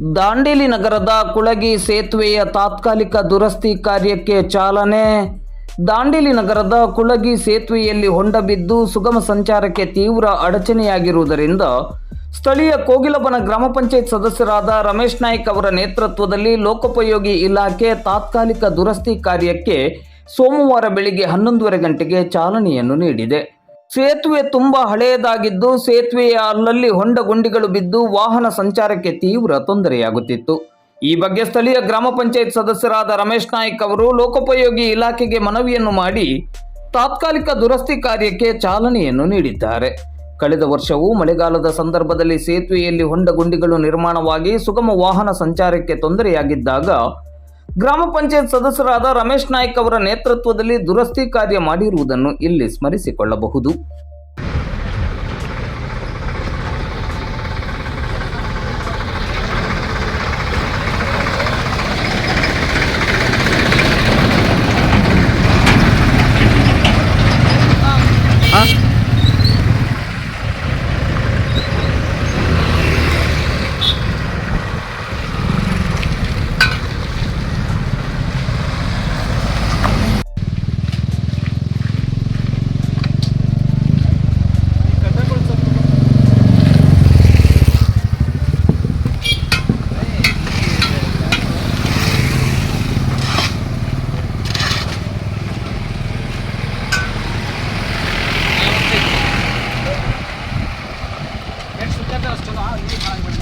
ದಾಂಡೇಲಿ ನಗರದ ಕುಳಗಿ ಸೇತುವೆಯ ತಾತ್ಕಾಲಿಕ ದುರಸ್ತಿ ಕಾರ್ಯಕ್ಕೆ ಚಾಲನೆ. ದಾಂಡೇಲಿ ನಗರದ ಕುಳಗಿ ಸೇತುವೆಯಲ್ಲಿ ಹೊಂಡ ಬಿದ್ದು ಸುಗಮ ಸಂಚಾರಕ್ಕೆ ತೀವ್ರ ಅಡಚಣೆಯಾಗಿರುವುದರಿಂದ ಸ್ಥಳೀಯ ಕೋಗಿಲಬನ ಗ್ರಾಮ ಪಂಚಾಯತ್ ಸದಸ್ಯರಾದ ರಮೇಶ್ ನಾಯ್ಕ್ ಅವರ ನೇತೃತ್ವದಲ್ಲಿ ಲೋಕೋಪಯೋಗಿ ಇಲಾಖೆ ತಾತ್ಕಾಲಿಕ ದುರಸ್ತಿ ಕಾರ್ಯಕ್ಕೆ ಸೋಮವಾರ ಬೆಳಿಗ್ಗೆ ಹನ್ನೊಂದುವರೆ ಗಂಟೆಗೆ ಚಾಲನೆಯನ್ನು ನೀಡಿದೆ. ಸೇತುವೆ ತುಂಬಾ ಹಳೆಯದಾಗಿದ್ದು, ಸೇತುವೆಯ ಅಲ್ಲಲ್ಲಿ ಹೊಂಡ ಗುಂಡಿಗಳು ಬಿದ್ದು ವಾಹನ ಸಂಚಾರಕ್ಕೆ ತೀವ್ರ ತೊಂದರೆಯಾಗುತ್ತಿತ್ತು. ಈ ಬಗ್ಗೆ ಸ್ಥಳೀಯ ಗ್ರಾಮ ಪಂಚಾಯತ್ ಸದಸ್ಯರಾದ ರಮೇಶ್ ನಾಯ್ಕ್ ಅವರು ಲೋಕೋಪಯೋಗಿ ಇಲಾಖೆಗೆ ಮನವಿಯನ್ನು ಮಾಡಿ ತಾತ್ಕಾಲಿಕ ದುರಸ್ತಿ ಕಾರ್ಯಕ್ಕೆ ಚಾಲನೆಯನ್ನು ನೀಡಿದ್ದಾರೆ. ಕಳೆದ ವರ್ಷವೂ ಮಳೆಗಾಲದ ಸಂದರ್ಭದಲ್ಲಿ ಸೇತುವೆಯಲ್ಲಿ ಹೊಂಡ ಗುಂಡಿಗಳು ನಿರ್ಮಾಣವಾಗಿ ಸುಗಮ ವಾಹನ ಸಂಚಾರಕ್ಕೆ ತೊಂದರೆಯಾಗಿದ್ದಾಗ ಗ್ರಾಮ ಪಂಚಾಯತ್ ಸದಸ್ಯರಾದ ರಮೇಶ್ ನಾಯ್ಕ್ ಅವರ ನೇತೃತ್ವದಲ್ಲಿ ದುರಸ್ತಿ ಕಾರ್ಯ ಮಾಡಿರುವುದನ್ನು ಇಲ್ಲಿ ಸ್ಮರಿಸಿಕೊಳ್ಳಬಹುದು. ಎಷ್ಟು how you